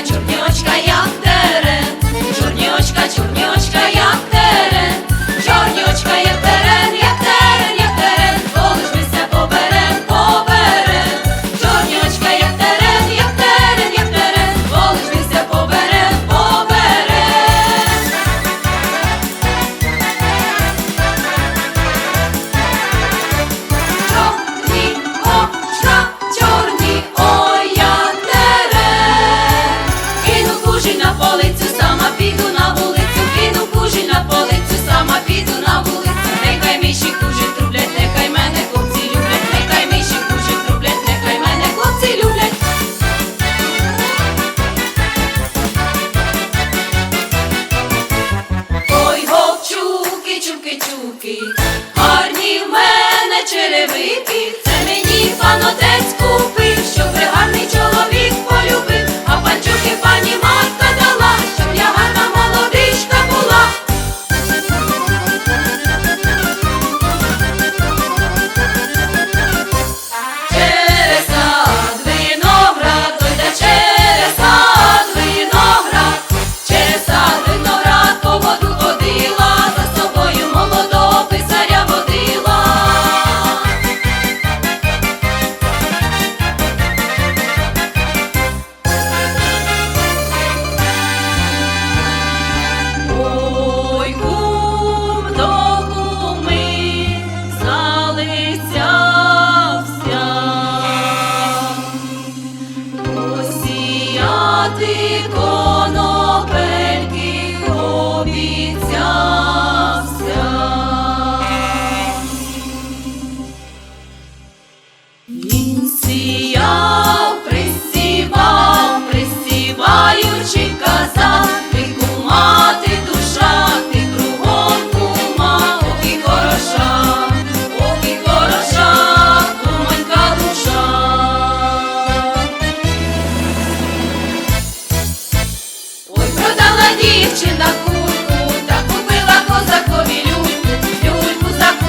muchachos. тюки-тюки, гарні в мене черевики, це мені панотець купив, щоб гарний чоловік полюбив. дівчина кульку та купила козакові люльку, люльку за